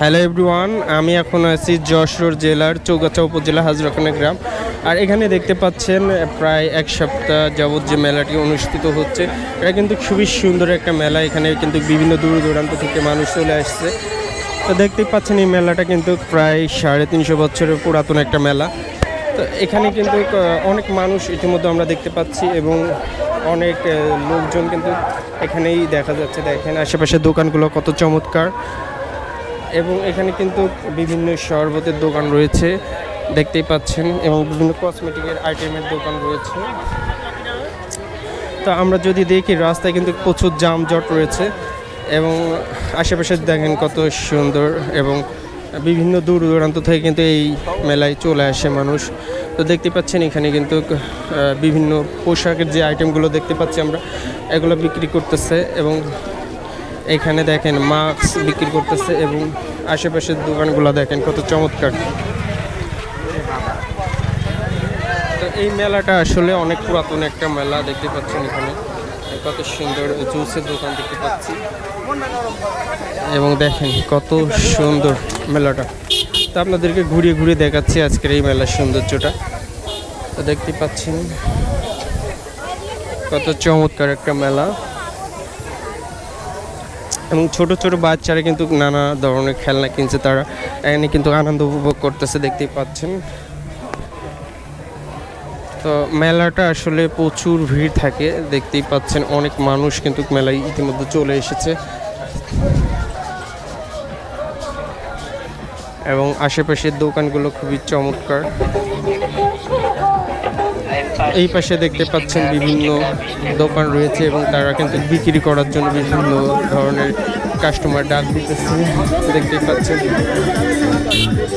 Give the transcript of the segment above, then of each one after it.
Hello everyone আমি এখন আছি যশোর জেলার চৌগাছা উপজেলা হাজরাখানা গ্রাম। আর এখানে দেখতে পাচ্ছেন, প্রায় এক সপ্তাহ যাবৎ যে মেলাটি অনুষ্ঠিত হচ্ছে, এটা কিন্তু খুবই সুন্দর একটা মেলা। এখানে কিন্তু বিভিন্ন দূর দূরান্ত থেকে মানুষ চলে আসছে। তো দেখতেই পাচ্ছেন, এই মেলাটা কিন্তু প্রায় সাড়ে তিনশো বছরের পুরাতন একটা মেলা। তো এখানে কিন্তু অনেক মানুষ ইতিমধ্যে আমরা দেখতে পাচ্ছি এবং অনেক লোকজন কিন্তু এখানেই দেখা যাচ্ছে। দেখেন, আশেপাশের দোকানগুলো কত চমৎকার। এবং এখানে কিন্তু বিভিন্ন শরবতের দোকান রয়েছে, দেখতেই পাচ্ছেন, এবং বিভিন্ন কসমেটিকের আইটেমের দোকান রয়েছে। তো আমরা যদি দেখি, রাস্তায় কিন্তু প্রচুর যানজট রয়েছে, এবং আশেপাশে দেখেন কত সুন্দর, এবং বিভিন্ন দূর দূরান্ত থেকে কিন্তু এই মেলায় চলে আসে মানুষ। তো দেখতে পাচ্ছেন, এখানে কিন্তু বিভিন্ন পোশাকের যে আইটেমগুলো দেখতে পাচ্ছি আমরা, এগুলো বিক্রি করতেছে, এবং এখানে দেখেন মাস্ক বিক্রি করতেছে এবং আশেপাশের দোকানগুলো দেখেন কত চমৎকার। তো এই মেলাটা আসলে অনেক পুরাতন একটা মেলা, দেখতে পাচ্ছেন এখানে। কত সুন্দর জুসের দোকান দেখতে পাচ্ছি। এবং দেখেন কত সুন্দর মেলাটা। তো আপনাদেরকে ঘুরিয়ে ঘুরিয়ে দেখাচ্ছি আজকের এই মেলার সৌন্দর্যটা। তো দেখতে পাচ্ছেন কত চমৎকার একটা মেলা। এবং ছোট ছোট বাচ্চারা কিন্তু নানা ধরনের খেলনা কিনছে, তারা এখানে কিন্তু আনন্দ উপভোগ করতেছে, দেখতেই পাচ্ছেন। তো মেলাটা আসলে প্রচুর ভিড় থাকে, দেখতেই পাচ্ছেন অনেক মানুষ কিন্তু মেলায় ইতিমধ্যে চলে এসেছে। এবং আশেপাশের দোকানগুলো খুবই চমৎকার। এই পাশে দেখতে পাচ্ছেন বিভিন্ন দোকান রয়েছে এবং তারা কিন্তু বিক্রি করার জন্য বিভিন্ন ধরনের কাস্টমার ডাক দিতেছে। দেখতে পাচ্ছেন।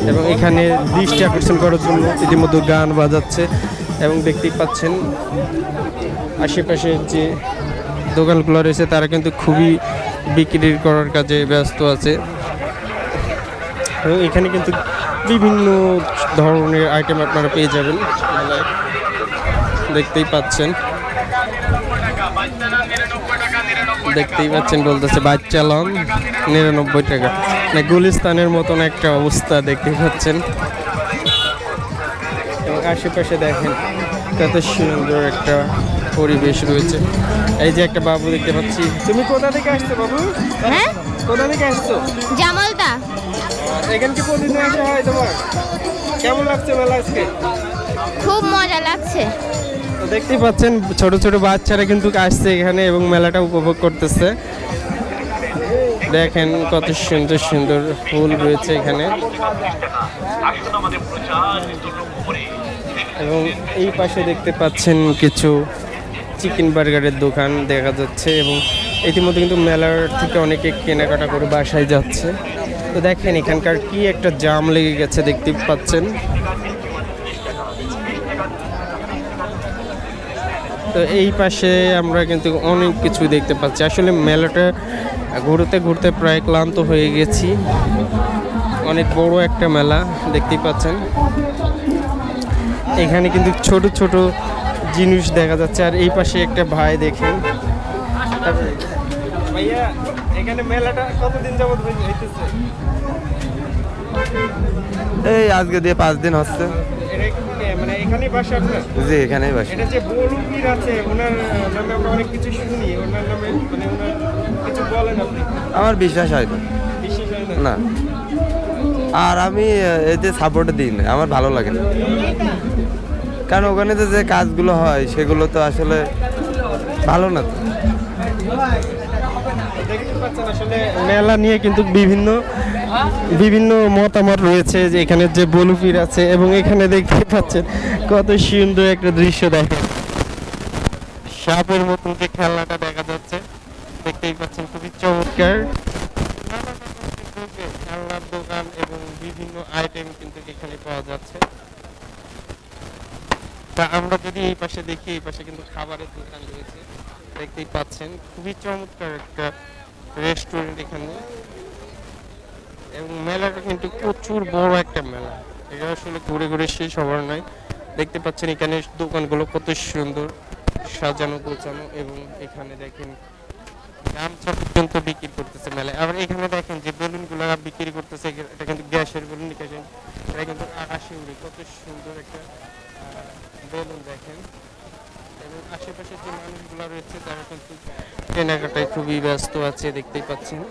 এবং এখানে দৃষ্টি আকর্ষণ করার জন্য ইতিমধ্যে গান বাজাচ্ছে এবং দেখতেই পাচ্ছেন আশেপাশে যে দোকানগুলো রয়েছে, তারা কিন্তু খুবই বিক্রি করার কাজে ব্যস্ত আছে। এবং এখানে কিন্তু বিভিন্ন ধরনের আইটেম আপনারা পেয়ে যাবেন। মেলায় দেখতেই পাচ্ছেন। দেখতেই পাচ্ছেন বলতেছে বাচ্চা লন নিরানব্বই টাকা। মানে গুলিস্তানের মতন একটা অবস্থা দেখতেই পাচ্ছেন। এবং আশেপাশে দেখেন কত সুন্দর একটা পরিবেশ রয়েছে। এই যে একটা বাবু দেখতে পাচ্ছি। তুমি কোথা থেকে আসছো বাবু? হ্যাঁ? কোথা থেকে আসছো? জামালদা। এখানে কি প্রতিদিন আসা হয় তোমার? কেমন লাগছে মেলা আজকে? খুব মজা লাগছে। দেখতেই পাচ্ছেন, ছোট ছোট বাচ্চারা কিন্তু আসছে এখানে এবং মেলাটা উপভোগ করতেছে। দেখেন কত সুন্দর সুন্দর ফুল রয়েছে এখানে। এবং এই পাশে দেখতে পাচ্ছেন কিছু চিকেন বার্গারের দোকান দেখা যাচ্ছে এবং ইতিমধ্যে কিন্তু মেলার থেকে অনেকে কেনাকাটা করে বাসায় যাচ্ছে। তো দেখেন এখানকার কি একটা জাম লেগে গেছে, দেখতে পাচ্ছেন। তো এই পাশে আমরা কিন্তু অনেক কিছু দেখতে পাচ্ছি। আসলে মেলাটা ঘুরতে ঘুরতে প্রায় ক্লান্ত হয়ে গেছি। অনেক বড় একটা মেলা দেখতেই পাচ্ছেন। এখানে কিন্তু ছোট ছোট জিনিস দেখা যাচ্ছে। আর এই পাশে একটা ভাই দেখেন। ভাইয়া এখানে মেলাটা কতদিন যাবত হইতেছে? এই আজকে দিয়ে পাঁচ দিন হচ্ছে। মানে এখানেই বাসা আপনার? জি এখানেই বাসি। এটা যে বলুকির আছে ওনার নামে আমরা অনেক কিছু শুনি ওনার নামে মানে ওনার কিছু বলেন আপনি? আমার বিশ্বাস হয় না। হয় আর আমি এতে সাপোর্ট দিই না আমার ভালো লাগে না। কারণ ওখানে তো যে কাজগুলো হয় সেগুলো তো আসলে ভালো না তো। মেলা নিয়ে কিন্তু বিভিন্ন বিভিন্ন মতামত রয়েছে যে এখানে যে বলুপির আছে এবং এখানে দেখতে পাচ্ছেন কত সুন্দর একটা দৃশ্য দেখেন। সাপের মতন যে খেলনাটা দেখা যাচ্ছে, দেখতেই পাচ্ছেন খুবই চমৎকার। খেলনার দোকান এবং বিভিন্ন আইটেম কিন্তু এখানে পাওয়া যাচ্ছে। তা আমরা যদি এই পাশে দেখি, এই পাশে কিন্তু খাবারের দোকান রয়েছে। দেখতেই পাচ্ছেন, খুবই চমৎকার একটা রেস্টুরেন্ট এখানে। এবং মেলাটা কিন্তু প্রচুর বড় একটা মেলা। এটা আসলে ঘুরে ঘুরে শেষ হবার নয়। দেখতে পাচ্ছেন এখানে দোকানগুলো কত সুন্দর সাজানো, গোছানো এবং এখানে দেখেন গামছা পর্যন্ত বিক্রি করতেছে মেলায়। আবার এখানে দেখেন যে বেলুনগুলো বিক্রি করতেছে, এটা কিন্তু গ্যাসের বেলুন, এটা কিন্তু আকাশে উড়ে। কত সুন্দর একটা বেলুন, দেখেন। এবং আশেপাশে যে মানুষগুলো রয়েছে, তারা কিন্তু কেনাকাটায় খুবই ব্যস্ত আছে, দেখতেই পাচ্ছেন।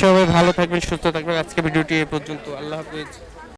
সবাই ভালো থাকবেন, সুস্থ থাকবেন। আজকে ভিডিওটি এ পর্যন্ত। আল্লাহ হাফিজ।